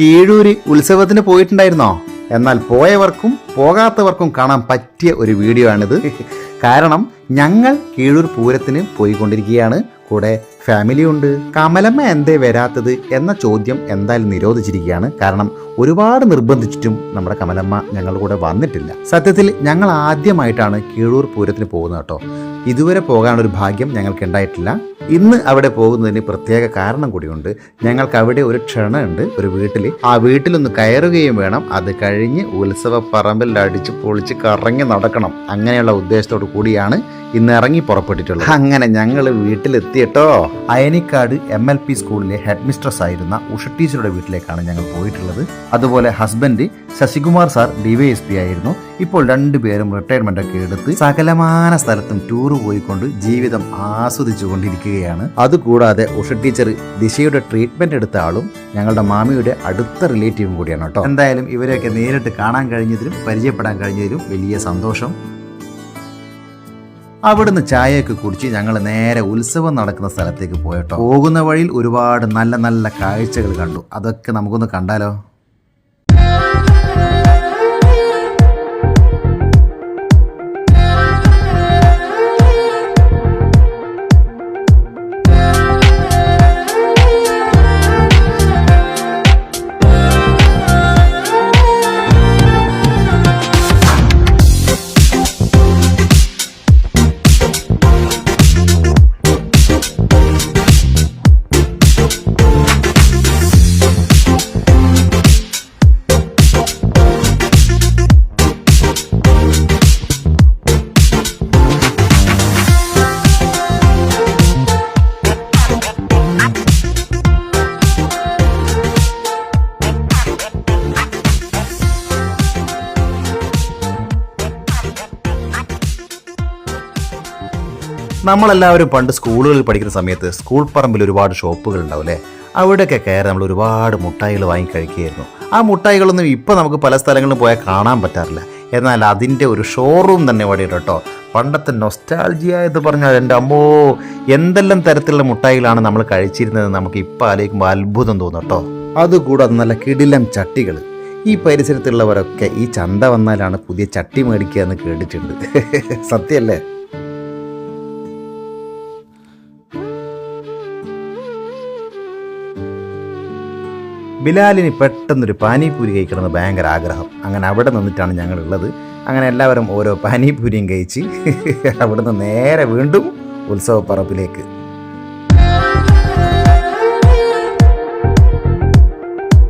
കീഴൂര് ഉത്സവത്തിന് പോയിട്ടുണ്ടായിരുന്നോ? എന്നാൽ പോയവർക്കും പോകാത്തവർക്കും കാണാൻ പറ്റിയ ഒരു വീഡിയോ ആണിത്. കാരണം ഞങ്ങൾ കീഴൂർ പൂരത്തിന് പോയിക്കൊണ്ടിരിക്കുകയാണ്. കൂടെ ഫാമിലി ഉണ്ട് കമലമ്മ എന്തേ വരാത്തത് എന്ന ചോദ്യം എന്തായാലും നിരോധിച്ചിരിക്കുകയാണ്. കാരണം ഒരുപാട് നിർബന്ധിച്ചിട്ടും നമ്മുടെ കമലമ്മ ഞങ്ങളുടെ കൂടെ വന്നിട്ടില്ല. സത്യത്തിൽ ഞങ്ങൾ ആദ്യമായിട്ടാണ് കീഴൂർ പൂരത്തിന് പോകുന്നത് കേട്ടോ. ഇതുവരെ പോകാനൊരു ഭാഗ്യം ഞങ്ങൾക്ക് ഉണ്ടായിട്ടില്ല. ഇന്ന് അവിടെ പോകുന്നതിന് പ്രത്യേക കാരണം കൂടിയുണ്ട്. ഞങ്ങൾക്ക് അവിടെ ഒരു ക്ഷണമുണ്ട് ഒരു വീട്ടിൽ ആ വീട്ടിലൊന്ന് കയറുകയും വേണം. അത് കഴിഞ്ഞ് ഉത്സവ പറമ്പിൽ അടിച്ച് പൊളിച്ച് കറങ്ങി നടക്കണം. അങ്ങനെയുള്ള ഉദ്ദേശത്തോടു കൂടിയാണ് ഇന്ന് ഇറങ്ങി പുറപ്പെട്ടിട്ടുള്ളത്. അങ്ങനെ ഞങ്ങൾ വീട്ടിലെത്തിയിട്ടോ അയനിക്കാട് എം എൽ പി സ്കൂളിലെ ഹെഡ് മിസ്ട്രസ് ആയിരുന്ന ഉഷ ടീച്ചറുടെ വീട്ടിലേക്കാണ് ഞങ്ങൾ പോയിട്ടുള്ളത്. അതുപോലെ ഹസ്ബൻഡ് ശശികുമാർ സാർ ഡിവൈഎസ്പി ആയിരുന്നു. ഇപ്പോൾ രണ്ടുപേരും റിട്ടയർമെന്റ് ഒക്കെ എടുത്ത് സകലമാന സ്ഥലത്തും ടൂർ പോയിക്കൊണ്ട് ജീവിതം ആസ്വദിച്ചു കൊണ്ടിരിക്കുകയാണ് അതുകൂടാതെ ഉഷ ടീച്ചർ ദിശയുടെ ട്രീറ്റ്മെന്റ് എടുത്ത ആളും ഞങ്ങളുടെ മാമിയുടെ അടുത്ത റിലേറ്റീവും കൂടിയാണ് കേട്ടോ. എന്തായാലും ഇവരെയൊക്കെ നേരിട്ട് കാണാൻ കഴിഞ്ഞതിലും പരിചയപ്പെടാൻ കഴിഞ്ഞതിലും വലിയ സന്തോഷം. അവിടുന്ന് ചായയൊക്കെ കുടിച്ച് ഞങ്ങൾ നേരെ ഉത്സവം നടക്കുന്ന സ്ഥലത്തേക്ക് പോയട്ടോ. പോകുന്ന വഴിയിൽ ഒരുപാട് നല്ല നല്ല കാഴ്ചകൾ കണ്ടു. അതൊക്കെ നമുക്കൊന്ന് കണ്ടാലോ? നമ്മളെല്ലാവരും പണ്ട് സ്കൂളുകളിൽ പഠിക്കുന്ന സമയത്ത് സ്കൂൾ പറമ്പിൽ ഒരുപാട് ഷോപ്പുകൾ ഉണ്ടാവും അല്ലേ? അവിടെയൊക്കെ കയറി നമ്മൾ ഒരുപാട് മുട്ടായികൾ വാങ്ങി കഴിക്കുകയായിരുന്നു. ആ മുട്ടായികളൊന്നും ഇപ്പോൾ നമുക്ക് പല സ്ഥലങ്ങളിലും പോയാൽ കാണാൻ പറ്റാറില്ല. എന്നാൽ അതിന്റെ ഒരു ഷോറൂം തന്നെ ഇവിടെ കേട്ടോ. പണ്ടത്തെ നൊസ്റ്റാൾജിയ എന്ന് പറഞ്ഞാൽ എന്റെ അമ്മോ എന്തെല്ലാം തരത്തിലുള്ള മുട്ടായികളാണ് നമ്മൾ കഴിച്ചിരുന്നത് നമുക്ക് ഇപ്പോൾ ആലോചിക്കുമ്പോൾ അത്ഭുതം തോന്നും കേട്ടോ. അതുകൂടാതെ നല്ല കിടിലം ചട്ടികൾ. ഈ പരിസരത്തുള്ളവരൊക്കെ ഈ ചന്ത വന്നാലാണ് പുതിയ ചട്ടി മേടിക്കുക എന്ന് കേട്ടിട്ടുണ്ട്. സത്യമല്ലേ ബിലാലിന് പെട്ടെന്നൊരു പാനിപൂരി കഴിക്കണമെന്ന് ഭയങ്കര ആഗ്രഹം. അങ്ങനെ അവിടെ നിന്നിട്ടാണ് ഞങ്ങളുള്ളത്. അങ്ങനെ എല്ലാവരും ഓരോ പാനിപൂരിയും കഴിച്ച് അവിടുന്ന് നേരെ വീണ്ടും ഉത്സവപ്പറപ്പിലേക്ക്